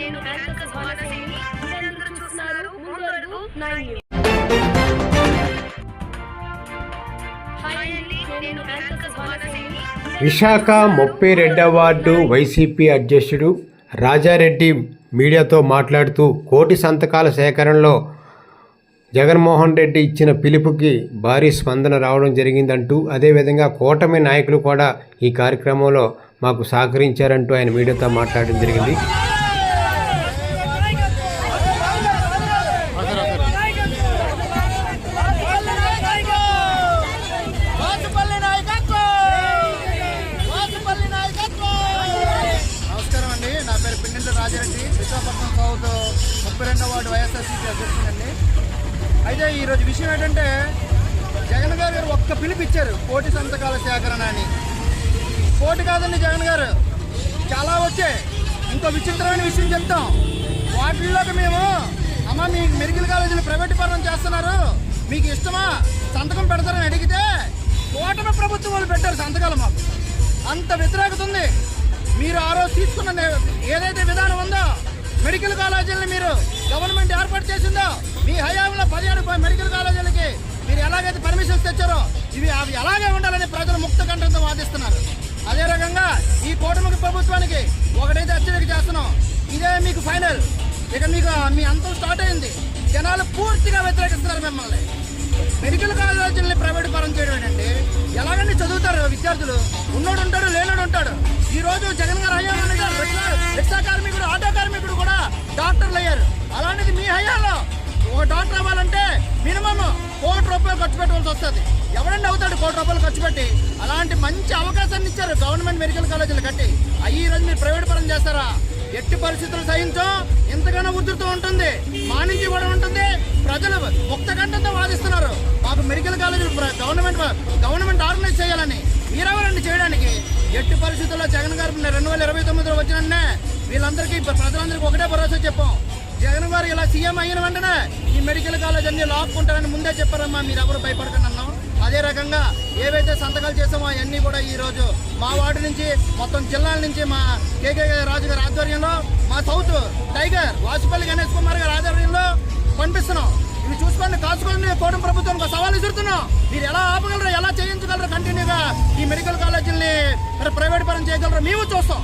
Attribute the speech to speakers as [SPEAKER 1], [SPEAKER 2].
[SPEAKER 1] నేను యాంకర్ మీరందరూ చూస్తున్నారు? ముందు నైన్
[SPEAKER 2] విశాఖ ముప్పై రెండవ వార్డు వైసీపీ అధ్యక్షుడు రాజారెడ్డి మీడియాతో మాట్లాడుతూ కోటి సంతకాల సేకరణలో జగన్మోహన్ రెడ్డి ఇచ్చిన పిలుపుకి భారీ స్పందన రావడం జరిగిందంటూ అదేవిధంగా కూటమి నాయకులు కూడా ఈ కార్యక్రమంలో మాకు సహకరించారంటూ ఆయన మీడియాతో మాట్లాడడం జరిగింది.
[SPEAKER 3] రాజారెడ్డి విశాఖపట్నం సౌత్ ముప్పై రెండవ వార్డు వైఎస్ఆర్సీపీ అధ్యక్షుడండి అయితే ఈరోజు విషయం ఏంటంటే జగన్ గారు గారు ఒక్క పిలిపిచ్చారు కోటి సంతకాల సేకరణ అని. కోటి కాదండి జగన్ గారు చాలా వచ్చాయి. ఇంకో విచిత్రమైన విషయం చెప్తాం. వాటిల్లోకి మేము అమ్మ మీ మెడికల్ కాలేజీని ప్రైవేట్ పరం చేస్తున్నారు. మీకు ఇష్టమా? సంతకం పెడతారని అడిగితే కూటమి ప్రభుత్వం వాళ్ళు పెట్టారు సంతకాలు మాకు. అంత వ్యతిరేకత ఉంది. మీరు ఆ రోజు తీసుకున్న ఏదైతే విధానం ఉందో మెడికల్ కాలేజీలను మీరు గవర్నమెంట్ ఏర్పాటు చేసిందో మీ హయాంలో పదిహేడు మెడికల్ కాలేజీలకి మీరు ఎలాగైతే పర్మిషన్స్ తెచ్చారో ఇవి అవి ఎలాగే ఉండాలని ప్రజలు ముక్త కంఠంతో వాదిస్తున్నారు. అదే రకంగా ఈ కూటమి ప్రభుత్వానికి ఒకటైతే హెచ్చరిక చేస్తున్నాం. ఇదే మీకు ఫైనల్ ఇక మీకు మీ అంతం స్టార్ట్ అయింది. జనాలు పూర్తిగా వ్యతిరేకిస్తున్నారు మిమ్మల్ని. మెడికల్ కాలేజీలని ప్రైవేట్ పరం చేయడం ఏంటంటే ఎలాగండి చదువుతారు విద్యార్థులు? ఉన్నోడు ఉంటాడు లేనోడు ఉంటాడు. అలాంటిది మీ హయాంలో. ఒక డాక్టర్ అవ్వాలంటే మినిమం కోటి రూపాయలు ఖర్చు పెట్టవలసి వస్తుంది. ఎవడండి అవుతాడు కోటి రూపాయలు ఖర్చు పెట్టి. అలాంటి మంచి అవకాశాన్ని ఇచ్చారు గవర్నమెంట్ మెడికల్ కాలేజీలు కట్టి. అయ్యి ఈ రోజు మీరు ప్రైవేట్ పరం చేస్తారా? ఎట్టి పరిస్థితులు సహించో ఎంతగానో ఉధృతం ఉంటుంది. మానించి కూడా ఉంటుంది. ప్రజలు ముక్త గంటతో వాదిస్తున్నారు. మాకు మెడికల్ కాలేజీలు గవర్నమెంట్ గవర్నమెంట్ ఆర్గనైజ్ చేయాలని మీరెవరండి చేయడానికి? ఎట్టి పరిస్థితుల్లో జగన్ గారు రెండు వేల ఇరవై తొమ్మిదిలో వచ్చిన వీళ్ళందరికీ ప్రజలందరికీ ఒకటే భరోసా చెప్పాం. జగన్ గారు ఇలా సీఎం అయిన వెంటనే ఈ మెడికల్ కాలేజ్ అన్ని లాక్కుంటారని ముందే చెప్పారమ్మా మీరు ఎవరు భయపడకండి అన్నాం అదే రకంగా ఏవైతే సంతకాలు చేసామో అవన్నీ కూడా ఈ రోజు మా వార్డు నుంచి మొత్తం జిల్లాల నుంచి మా కేకే రాజు గారి ఆధ్వర్యంలో మా సౌత్ టైగర్ వాసుపల్లి గణేష్ కుమార్ గారి ఆధ్వర్యంలో పంపిస్తున్నాం. ఇవి చూసుకోండి కాచుకోండి కోటం ప్రభుత్వం సవాలు సవాల్ విసురుతున్నాం. మీరు ఎలా ఆపగలరు ఎలా చేయించగలరు కంటిన్యూగా ఈ మెడికల్ కాలేజీని ప్రైవేట్ పరం చేయగలరు మేము చూస్తాం.